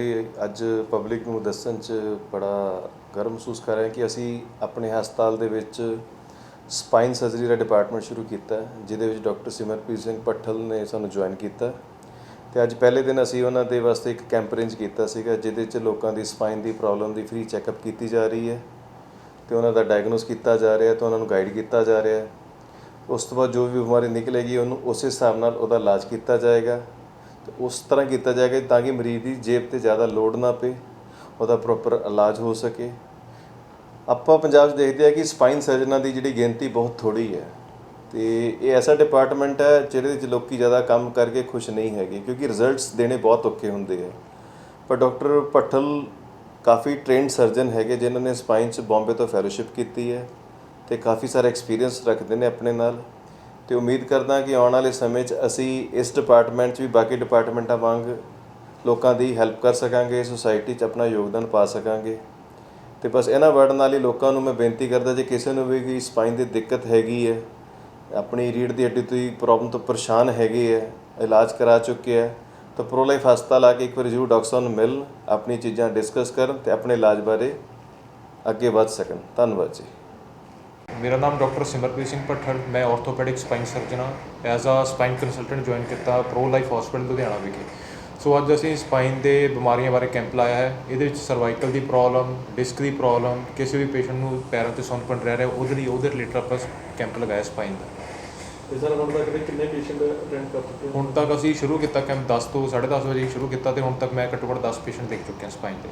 ਇਹ ਅੱਜ ਪਬਲਿਕ ਨੂੰ ਦੱਸਣ 'ਚ ਬੜਾ ਗਰਵ ਮਹਿਸੂਸ ਕਰ ਰਹੇ ਕਿ ਅਸੀਂ ਆਪਣੇ ਹਸਪਤਾਲ ਦੇ ਵਿੱਚ ਸਪਾਈਨ ਸਰਜਰੀ ਦਾ ਡਿਪਾਰਟਮੈਂਟ ਸ਼ੁਰੂ ਕੀਤਾ ਜਿਹਦੇ ਵਿੱਚ ਡਾਕਟਰ ਸਿਮਰਪ੍ਰੀਤ ਸਿੰਘ ਪੱਠਲ ਨੇ ਸਾਨੂੰ ਜੁਆਇਨ ਕੀਤਾ ਤੇ ਅੱਜ ਪਹਿਲੇ ਦਿਨ ਅਸੀਂ ਉਹਨਾਂ ਦੇ ਵਾਸਤੇ ਇੱਕ ਕੈਂਪ ਅਰੇਂਜ ਕੀਤਾ ਸੀਗਾ, ਜਿਹਦੇ 'ਚ ਲੋਕਾਂ ਦੀ ਸਪਾਈਨ ਦੀ ਪ੍ਰੋਬਲਮ ਦੀ ਫ੍ਰੀ ਚੈੱਕਅਪ ਕੀਤੀ ਜਾ ਰਹੀ ਹੈ ਤੇ ਉਹਨਾਂ ਦਾ ਡਾਇਗਨੋਸ ਕੀਤਾ ਜਾ ਰਿਹਾ ਤੇ ਉਹਨਾਂ ਨੂੰ ਗਾਈਡ ਕੀਤਾ ਜਾ ਰਿਹਾ ਉਸ ਤੋਂ ਬਾਅਦ ਜੋ ਵੀ ਬਿਮਾਰੀ ਨਿਕਲੇਗੀ, ਉਹਨੂੰ ਉਸੇ ਹਿਸਾਬ ਨਾਲ ਉਹਦਾ ਇਲਾਜ ਕੀਤਾ ਜਾਏਗਾ। ਤੇ ਉਸ ਤਰ੍ਹਾਂ ਕੀਤਾ ਜਾਏਗਾ ਤਾਂ ਕਿ ਮਰੀਜ਼ ਦੀ ਜੇਬ ਤੇ ਜ਼ਿਆਦਾ ਲੋਡ ਨਾ ਪਏ, ਉਹਦਾ ਪ੍ਰੋਪਰ ਇਲਾਜ ਹੋ ਸਕੇ। ਆਪਾਂ ਪੰਜਾਬ 'ਚ ਦੇਖਦੇ ਆ ਕਿ ਸਪਾਈਨ ਸਰਜਨਾਂ ਦੀ ਜਿਹੜੀ ਗਿਣਤੀ ਬਹੁਤ ਥੋੜੀ ਹੈ ਤੇ ਇਹ ਐਸਾ ਡਿਪਾਰਟਮੈਂਟ ਹੈ ਜਿਹਦੇ ਵਿੱਚ ਲੋਕੀ ਜ਼ਿਆਦਾ ਕੰਮ ਕਰਕੇ ਖੁਸ਼ ਨਹੀਂ ਹੈਗੇ ਕਿਉਂਕਿ ਰਿਜ਼ਲਟਸ ਦੇਣੇ ਬਹੁਤ ਔਖੇ ਹੁੰਦੇ ਆ। ਪਰ ਡਾਕਟਰ ਭੱਠਲ ਕਾਫੀ ਟ੍ਰੇਨਡ ਸਰਜਨ ਹੈਗੇ ਜਿਨ੍ਹਾਂ ਨੇ ਸਪਾਈਨ 'ਚ ਬੰਬੇ ਤੋਂ ਫੈਲੋਸ਼ਿਪ ਕੀਤੀ ਹੈ ਤੇ ਕਾਫੀ ਸਾਰਾ ਐਕਸਪੀਰੀਅੰਸ ਰੱਖਦੇ ਨੇ ਆਪਣੇ ਨਾਲ। ਤੇ ਉਮੀਦ ਕਰਦਾ ਕਿ ਆਉਣ ਵਾਲੇ ਸਮੇਂ 'ਚ ਅਸੀਂ ਇਸ ਡਿਪਾਰਟਮੈਂਟ 'ਚ ਵੀ ਬਾਕੀ ਡਿਪਾਰਟਮੈਂਟਾਂ ਵਾਂਗ ਲੋਕਾਂ ਦੀ ਹੈਲਪ ਕਰ ਸਕਾਂਗੇ ਸੁਸਾਇਟੀ 'ਚ ਆਪਣਾ ਯੋਗਦਾਨ ਪਾ ਸਕਾਂਗੇ। ਤੇ ਬਸ ਇਹਨਾਂ ਵਰਡ ਨਾਲ ਹੀ ਲੋਕਾਂ ਨੂੰ ਮੈਂ ਬੇਨਤੀ ਕਰਦਾ, ਜੇ ਕਿਸੇ ਨੂੰ ਵੀ ਕੋਈ ਸਪਾਈਨ ਦੀ ਦਿੱਕਤ ਹੈਗੀ ਹੈ, ਆਪਣੀ ਰੀੜ ਦੀ ਹੱਡੀ ਤੋਂ ਹੀ ਪ੍ਰੋਬਲਮ ਤੋਂ ਪਰੇਸ਼ਾਨ ਹੈਗੇ ਹੈ, ਇਲਾਜ ਕਰਾ ਚੁੱਕੇ ਹੈ, ਤਾਂ ਪ੍ਰੋਲਾਈਫ ਹਸਪਤਾਲ ਆ ਕੇ ਇੱਕ ਵਾਰ ਜ਼ਰੂਰ ਡਾਕਟਰ ਨੂੰ ਮਿਲਣ ਆਪਣੀ ਚੀਜ਼ਾਂ ਡਿਸਕਸ ਕਰਨ ਤੇ ਆਪਣੇ ਇਲਾਜ ਬਾਰੇ ਅੱਗੇ ਵਧ ਸਕਣ। ਧੰਨਵਾਦ ਜੀ। ਮੇਰਾ ਨਾਮ ਡਾਕਟਰ ਸਿਮਰਪ੍ਰੀਤ ਸਿੰਘ ਭੱਠਲ ਮੈਂ ਆਰਥੋਪੈਡਿਕ ਸਪਾਈਨ ਸਰਜਨ ਹਾਂ। As a spine consultant join ਕੀਤਾ ਪ੍ਰੋ ਲਾਈਫ ਹਸਪੀਟਲ ਲੁਧਿਆਣਾ ਵਿਖੇ। ਸੋ ਅੱਜ ਅਸੀਂ ਸਪਾਈਨ ਦੇ ਬਿਮਾਰੀਆਂ ਬਾਰੇ ਕੈਂਪ ਲਾਇਆ ਹੈ। ਇਹਦੇ ਵਿੱਚ ਸਰਵਾਈਕਲ ਦੀ ਪ੍ਰੋਬਲਮ ਡਿਸਕ ਦੀ ਪ੍ਰੋਬਲਮ ਕਿਸੇ ਵੀ ਪੇਸ਼ੈਂਟ ਨੂੰ ਪੈਰਾਂ ਤੇ ਸੁੰਨਪਣ ਰਹਿ ਰਿਹਾ ਉਹਦੇ ਲਈ ਉਹਦੇ ਰਿਲੇਟਡ ਆਪਾਂ ਕੈਂਪ ਲਗਾਇਆ ਸਪਾਈਨ ਦਾ। ਹੁਣ ਤੱਕ ਦੇ ਕਿੰਨੇ ਪੇਸ਼ੈਂਟ ਅਟੈਂਡ ਕਰ ਚੁੱਕੇ ਹੋ? ਹੁਣ ਤੱਕ ਅਸੀਂ ਸ਼ੁਰੂ ਕੀਤਾ ਕੈਂਪ 10 ਤੋਂ 10:30 ਵਜੇ ਸ਼ੁਰੂ ਕੀਤਾ ਤੇ ਹੁਣ ਤੱਕ ਮੈਂ ਘੱਟੋ ਘੱਟ 10 ਪੇਸ਼ੈਂਟ ਦੇਖ ਚੁੱਕਿਆ ਸਪਾਈਨ ਦੇ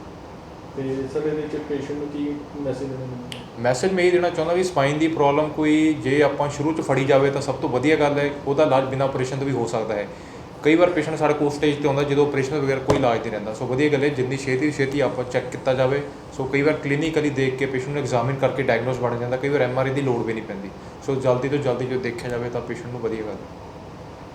ਤੇ ਸਰ, ਇਹਦੇ ਵਿੱਚ ਪੇਸ਼ੈਂਟ ਨੂੰ ਕੀ ਮੈਸੇਜ ਦੇਣਾ ਮੈਸੇਜ ਮੈਂ ਇਹ ਦੇਣਾ ਚਾਹੁੰਦਾ ਵੀ ਸਪਾਈਨ ਦੀ ਪ੍ਰੋਬਲਮ ਕੋਈ ਜੇ ਆਪਾਂ ਸ਼ੁਰੂ ਚ ਫੜੀ ਜਾਵੇ ਤਾਂ ਸਭ ਤੋਂ ਵਧੀਆ ਗੱਲ ਹੈ, ਉਹਦਾ ਇਲਾਜ ਬਿਨਾਂ ਆਪਰੇਸ਼ਨ ਤੋਂ ਵੀ ਹੋ ਸਕਦਾ ਹੈ। ਕਈ ਵਾਰ ਪੇਸ਼ੈਂਟ ਸਾਡੇ ਕੋਲ ਸਟੇਜ ਤੇ ਆਉਂਦਾ ਜਦੋਂ ਆਪਰੇਸ਼ਨ ਵਗੈਰਾ ਕੋਈ ਇਲਾਜ ਨਹੀਂ ਰਹਿੰਦਾ। ਸੋ ਵਧੀਆ ਗੱਲ ਹੈ, ਜਿੰਨੀ ਛੇਤੀ ਛੇਤੀ ਆਪਾਂ ਚੈੱਕ ਕੀਤਾ ਜਾਵੇ। ਸੋ ਕਈ ਵਾਰ ਕਲੀਨਿਕਲੀ ਦੇਖ ਕੇ ਪੇਸ਼ੈਂਟ ਨੂੰ ਐਗਜ਼ਾਮਿਨ ਕਰਕੇ ਡਾਇਗਨੋਸ ਬਣ ਜਾਂਦਾ, ਕਈ ਵਾਰ ਐਮਆਰਆਈ ਦੀ ਲੋੜ ਵੀ ਨਹੀਂ ਪੈਂਦੀ। ਸੋ ਜਲਦੀ ਤੋਂ ਜਲਦੀ ਜੋ ਦੇਖਿਆ ਜਾਵੇ ਤਾਂ ਪੇਸ਼ੈਂਟ ਨੂੰ ਵਧੀਆ ਗੱਲ ਹੈ।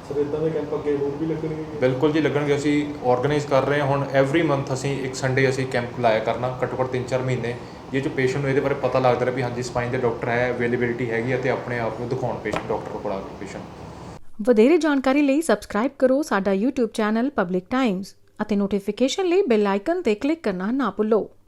ਸਰ ਇਦਾਂ ਦੇ ਕੈਂਪ ਅੱਗੇ ਹੋਰ ਵੀ ਲੱਗਣਗੇ? ਬਿਲਕੁਲ ਜੀ ਲੱਗਣਗੇ। ਅਸੀਂ ਆਰਗੇਨਾਈਜ਼ ਕਰ ਰਹੇ ਹਾਂ। ਹੁਣ ਐਵਰੀ ਮੰਥ ਅਸੀਂ ਇੱਕ ਸੰਡੇ ਅਸੀਂ ਕੈਂਪ ਲਾਇਆ ਕਰਨਾ ਘੱਟੋ ਘੱਟ 3-4 ਮਹੀਨੇ। ਇਹ ਜੋ ਪੇਸ਼ੈਂਟ ਨੂੰ ਇਹਦੇ ਬਾਰੇ ਪਤਾ ਲੱਗਦਾ ਰਹੇ ਵੀ ਹਾਂਜੀ ਸਪਾਈਨ ਦੇ ਡਾਕਟਰ ਹੈ ਅਵੇਲੇਬਿਲਿਟੀ ਹੈਗੀ ਹੈ ਤੇ ਆਪਣੇ ਆਪ ਨੂੰ ਦਿਖਾਉਣ ਪੇਸ਼ੈਂਟ ਡਾਕਟਰ ਕੋਲ ਆ ਕੇ ਪੇਸ਼ੈਂਟ ਵਧੇਰੇ ਜਾਣਕਾਰੀ ਲਈ ਸਬਸਕ੍ਰਾਈਬ ਕਰੋ ਸਾਡਾ YouTube ਚੈਨਲ ਪਬਲਿਕ ਟਾਈਮਜ਼ ਅਤੇ ਨੋਟੀਫਿਕੇਸ਼ਨ ਲਈ ਬੈਲ ਆਈਕਨ ਤੇ ਕਲਿੱਕ ਕਰਨਾ ਨਾ ਭੁੱਲੋ।